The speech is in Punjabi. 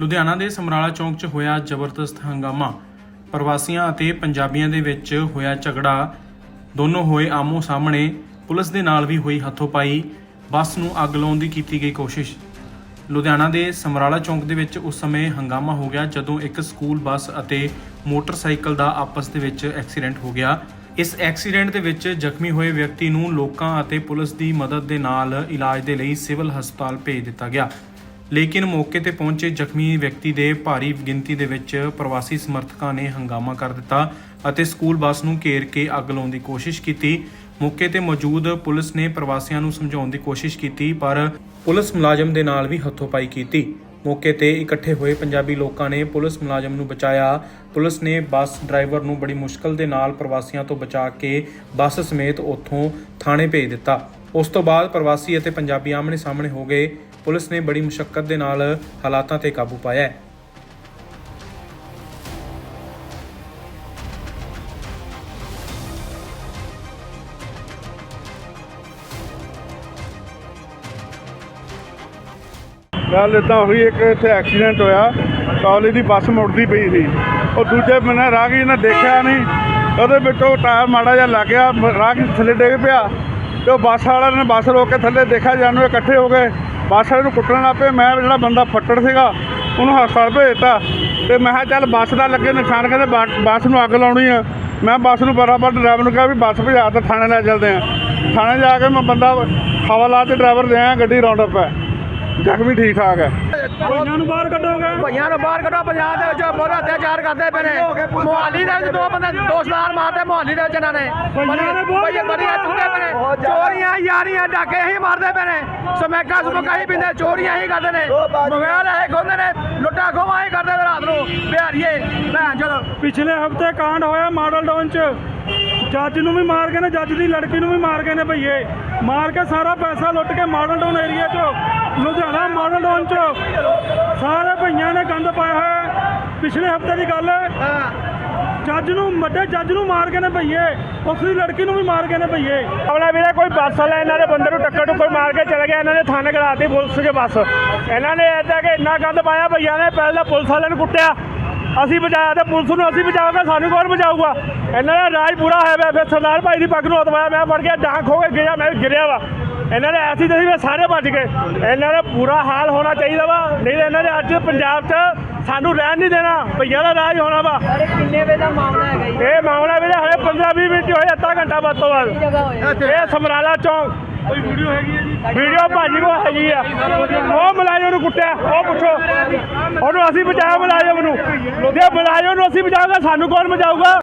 ਲੁਧਿਆਣਾ ਦੇ ਸਮਰਾਲਾ ਚੌਂਕ 'ਚ ਹੋਇਆ ਜ਼ਬਰਦਸਤ ਹੰਗਾਮਾ। ਪ੍ਰਵਾਸੀਆਂ ਅਤੇ ਪੰਜਾਬੀਆਂ ਦੇ ਵਿੱਚ ਹੋਇਆ ਝਗੜਾ। ਦੋਨੋਂ ਹੋਏ ਆਮੋ ਸਾਹਮਣੇ ਪੁਲਿਸ ਦੇ ਨਾਲ ਵੀ ਹੋਈ ਹੱਥੋਂ-ਪਾਈ ਬੱਸ ਨੂੰ ਅੱਗ ਲਾਉਣ ਦੀ ਕੀਤੀ ਗਈ ਕੋਸ਼ਿਸ਼। ਲੁਧਿਆਣਾ ਦੇ ਸਮਰਾਲਾ ਚੌਂਕ ਦੇ ਵਿੱਚ ਉਸ ਸਮੇਂ ਹੰਗਾਮਾ ਹੋ ਗਿਆ ਜਦੋਂ ਇੱਕ ਸਕੂਲ ਬੱਸ ਅਤੇ ਮੋਟਰਸਾਈਕਲ ਦਾ ਆਪਸ ਦੇ ਵਿੱਚ ਐਕਸੀਡੈਂਟ ਹੋ ਗਿਆ। ਇਸ ਐਕਸੀਡੈਂਟ ਦੇ ਵਿੱਚ ਜ਼ਖਮੀ ਹੋਏ ਵਿਅਕਤੀ ਨੂੰ ਲੋਕਾਂ ਅਤੇ ਪੁਲਿਸ ਦੀ ਮਦਦ ਦੇ ਨਾਲ ਇਲਾਜ ਦੇ ਲਈ ਸਿਵਲ ਹਸਪਤਾਲ ਭੇਜ ਦਿੱਤਾ ਗਿਆ। ਲੇਕਿਨ ਮੌਕੇ ਤੇ ਪਹੁੰਚੇ ਜ਼ਖਮੀ ਵਿਅਕਤੀ ਦੇ ਭਾਰੀ ਗਿਣਤੀ ਦੇ ਵਿੱਚ ਪ੍ਰਵਾਸੀ ਸਮਰਥਕਾਂ ਨੇ ਹੰਗਾਮਾ ਕਰ ਦਿੱਤਾ ਅਤੇ ਸਕੂਲ ਬੱਸ ਨੂੰ ਘੇਰ ਕੇ ਅੱਗ ਲਾਉਣ ਦੀ ਕੋਸ਼ਿਸ਼ ਕੀਤੀ। ਮੌਕੇ ਤੇ ਮੌਜੂਦ ਪੁਲਿਸ ਨੇ ਪ੍ਰਵਾਸੀਆਂ ਨੂੰ ਸਮਝਾਉਣ ਦੀ ਕੋਸ਼ਿਸ਼ ਕੀਤੀ, ਪਰ ਪੁਲਿਸ ਮੁਲਾਜ਼ਮ ਦੇ ਨਾਲ ਵੀ ਹੱਥੋਂਪਾਈ ਕੀਤੀ। ਮੌਕੇ ਤੇ ਇਕੱਠੇ ਹੋਏ ਪੰਜਾਬੀ ਲੋਕਾਂ ਨੇ ਪੁਲਿਸ ਮੁਲਾਜ਼ਮ ਨੂੰ ਬਚਾਇਆ। ਪੁਲਿਸ ਨੇ ਬੱਸ ਡਰਾਈਵਰ ਨੂੰ ਬੜੀ ਮੁਸ਼ਕਲ ਦੇ ਨਾਲ ਪ੍ਰਵਾਸੀਆਂ ਤੋਂ ਬਚਾ ਕੇ ਬੱਸ ਸਮੇਤ ਉੱਥੋਂ ਥਾਣੇ ਭੇਜ ਦਿੱਤਾ। ਉਸ ਤੋਂ ਬਾਅਦ ਪ੍ਰਵਾਸੀ ਅਤੇ ਪੰਜਾਬੀ ਆਮਣੇ ਸਾਹਮਣੇ ਹੋ ਗਏ। ਪੁਲਿਸ ਨੇ ਬੜੀ ਮੁਸ਼ਕਲ ਦੇ ਨਾਲ ਹਾਲਾਤਾਂ ਤੇ ਕਾਬੂ ਪਾਇਆ ਹੈ। ਗੱਲ ਇਦਾਂ ਹੋਈ, ਇੱਕ ਇੱਥੇ ਐਕਸੀਡੈਂਟ ਹੋਇਆ। ਕਾਲਜ ਦੀ ਬੱਸ ਮੁੜਦੀ ਪਈ ਸੀ। ਉਹ ਦੂਜੇ ਬੰਨੇ ਰਾਹਗੀਰ ਨੇ ਦੇਖਿਆ ਨਹੀਂ। ਉਹਦੇ ਵਿੱਚੋਂ ਟਾਇਰ ਮਾੜਾ ਜਿਹਾ ਲੱਗ ਗਿਆ ਮ- ਰਾਹਗੀਰ ਥੱਲੇ ਡਿੱਗ ਪਿਆ। ਤੇ ਉਹ ਬੱਸ ਵਾਲਿਆਂ ਨੇ ਬੱਸ ਰੋਕ ਕੇ ਥੱਲੇ ਦੇਖਿਆ, ਜਾਨੂੰ ਇਕੱਠੇ ਹੋ ਗਏ। ਬੱਸ ਵਾਲੇ ਨੂੰ ਕੁੱਟਣ ਲੱਗ ਪਏ। ਮੈਂ ਜਿਹੜਾ ਬੰਦਾ ਫੱਟੜ ਸੀਗਾ, ਉਹਨੂੰ ਹਸਪਤਾਲ ਭੇਜ ਦਿੱਤਾ ਤੇ ਮੈਂ ਕਿਹਾ, ਚੱਲ ਬੱਸ ਦਾ ਲੱਗੇ ਨਿਸ਼ਾਨ, ਕਹਿੰਦੇ ਬੱਸ ਨੂੰ ਅੱਗ ਲਾਉਣੀ ਆ। ਮੈਂ ਬੱਸ ਨੂੰ ਬਰਾਬਰ ਡਰਾਈਵਰ ਨੂੰ ਕਿਹਾ ਵੀ ਬੱਸ ਭਜਾ ਤੇ ਥਾਣੇ ਲੈ ਚੱਲਦੇ ਆ। ਥਾਣੇ ਜਾ ਕੇ ਮੈਂ ਬੰਦਾ ਹਵਾ ਲਾ ਤੇ ਡਰਾਈਵਰ ਲਿਆ ਗੱਡੀ ਰੌਂਡ ਅਪ ਹੈ। ਜ਼ਖਮੀ ਠੀਕ ਠਾਕ ਹੈ। ਭਈਆਂ ਨੂੰ ਬਾਹਰ ਕੱਢੋਗੇ? ਭਈਆਂ ਨੂੰ ਬਾਹਰ ਕੱਢੋ ਪੰਜਾਬ ਦੇ ਵਿੱਚ ਬਹੁਤ ਅਤਿਆਚਾਰ ਕਰਦੇ ਪਏ ਨੇ। ਮੁਹਾਲੀ ਦੇ ਵਿੱਚ ਦੋ ਬੰਦੇ ਦੋਸਤਾਰ ਮਾਰਦੇ ਮੁਹਾਲੀ ਦੇ ਵਿੱਚ ਇਹਨਾਂ ਨੇ। ਭਈਏ ਬੜੀਆਂ ਚੁੱਕੇ ਪਏ ਨੇ। ਚੋਰੀਆਂ ਯਾਰੀਆਂ ਡਾਕੇ ਹੀ ਮਾਰਦੇ ਪਏ ਨੇ। ਸਮੈਕਾ ਸਮੁਕਾ ਹੀ ਪਿੰਦੇ ਚੋਰੀਆਂ ਹੀ ਕਰਦੇ ਨੇ। ਮੋਬਾਈਲ ਇਹ ਖੋਹਦੇ ਨੇ ਲੁੱਟਾ ਖੋਹਾਂ ਹੀ ਕਰਦੇ ਰਾਤ ਨੂੰ। ਬਿਹਾਰੀਏ ਭੈਣ ਚਲੋ ਪਿਛਲੇ ਹਫ਼ਤੇ ਕਾਂਡ ਹੋਇਆ ਮਾਡਲ ਟਾਊਨ ਚ। ਜੱਜ ਨੂੰ ਵੀ ਮਾਰ ਗਏ ਨੇ ਜੱਜ ਦੀ ਲੜਕੀ ਨੂੰ ਵੀ ਮਾਰ ਗਏ ਨੇ ਭਈਏ। ਮਾਰ ਕੇ ਸਾਰਾ ਪੈਸਾ ਲੁੱਟ ਕੇ ਮਾਡਲ ਟਾਊਨ ਏਰੀਆ ਚ ਲੁਧਿਆਣਾ ਮਾਡਲ ਟਾਊਨ ਚ। ਸਾਰੇ ਭਈਆਂ ਨੇ ਪਾਇਆ ਹੈ। ਪਿਛਲੇ ਹਫ਼ਤੇ ਦੀ ਗੱਲ ਹੈ। ਜੱਜ ਨੂੰ ਵੱਡੇ ਜੱਜ ਨੂੰ ਮਾਰ ਕੇ ਨੇ ਭਈਏ। ਉਸ ਦੀ ਲੜਕੀ ਨੂੰ ਵੀ ਮਾਰ ਕੇ ਨੇ ਭਈਏ। ਆਪਣਾ ਵੀਰੇ, ਕੋਈ ਬੱਸ ਵਾਲਾ ਇਹਨਾਂ ਦੇ ਬੰਦੇ ਨੂੰ ਟੱਕਰ ਟੁੱਕਰ ਮਾਰ ਕੇ ਚਲੇ ਗਿਆ। ਇਹਨਾਂ ਨੇ ਥਾਣੇ ਕਰਾਤੀ ਪੁਲਿਸ ਕੇ ਬੱਸ। ਇਹਨਾਂ ਨੇ ਇੱਦਾਂ ਕਿ ਇੰਨਾ ਗੰਦ ਪਾਇਆ, ਭਈਆ ਨੇ ਪਹਿਲਾਂ ਪੁਲਿਸ ਵਾਲਿਆਂ ਨੂੰ ਕੁੱਟਿਆ। ਅਸੀਂ ਬਚਾਇਆ ਤੇ ਪੁਲਿਸ ਨੂੰ ਅਸੀਂ ਬਚਾਵਾਂਗੇ ਸਾਨੂੰ ਕੌਣ ਬਚਾਊਗਾ? ਇਹਨਾਂ ਦਾ ਰਾਜ ਪੂਰਾ ਹੋਇਆ ਪਿਆ ਫਿਰ ਸਰਦਾਰ ਭਾਈ ਦੀ ਪੱਗ ਨੂੰ ਹਤਵਾਇਆ ਮੈਂ ਫੜ ਕੇ ਡਾਂਗ ਖੋ ਕੇ ਗਿਆ ਮੈਂ ਵੀ ਗਿਰਿਆ ਵਾ। ਇਹਨਾਂ ਨੇ ਐਸੀ ਤਸੀ ਵੀ ਸਾਰੇ ਬਚ ਗਏ। ਇਹਨਾਂ ਦਾ ਬੁਰਾ ਹਾਲ ਹੋਣਾ ਚਾਹੀਦਾ ਵਾ ਨਹੀਂ ਤਾਂ ਇਹਨਾਂ ਨੇ ਅੱਜ ਪੰਜਾਬ 'ਚ ਸਾਨੂੰ ਰਹਿਣ ਨਹੀਂ ਦੇਣਾ ਭਈਆ ਦਾ ਰਾਜ ਹੋਣਾ ਵਾ। ਕਿੰਨੇ ਵੇ ਦਾ ਮਾਮਲਾ ਹੈਗਾ ਇਹ ਮਾਮਲਾ ਵੀਰੇ ਹਲੇ 15 20 ਮਿੰਟ ਹੀ ਹੋਏ ਅੱਧਾ ਘੰਟਾ ਵੱਧ ਤੋਂ ਵੱਧ। ਇਹ ਸਮਰਾਲਾ ਚੌਂਕ। ਕੋਈ ਵੀਡੀਓ ਹੈਗੀ ਹੈ ਜੀ? ਵੀਡੀਓ ਭਾਜੀ ਕੋ ਹੈਗੀ ਆ। ਉਹ ਮੁਲਾਜ਼ਮ ਨੂੰ ਕੁੱਟਿਆ, ਉਹ ਪੁੱਛੋ। ਉਹਨੂੰ ਅਸੀਂ ਬਚਾਇਆ ਮੁਲਾਜ਼ਮ ਨੂੰ। ਜੇ ਮੁਲਾਜ਼ਮ ਨੂੰ ਅਸੀਂ ਬਚਾਉਂਗਾ ਸਾਨੂੰ ਕੌਣ ਬਚਾਊਗਾ?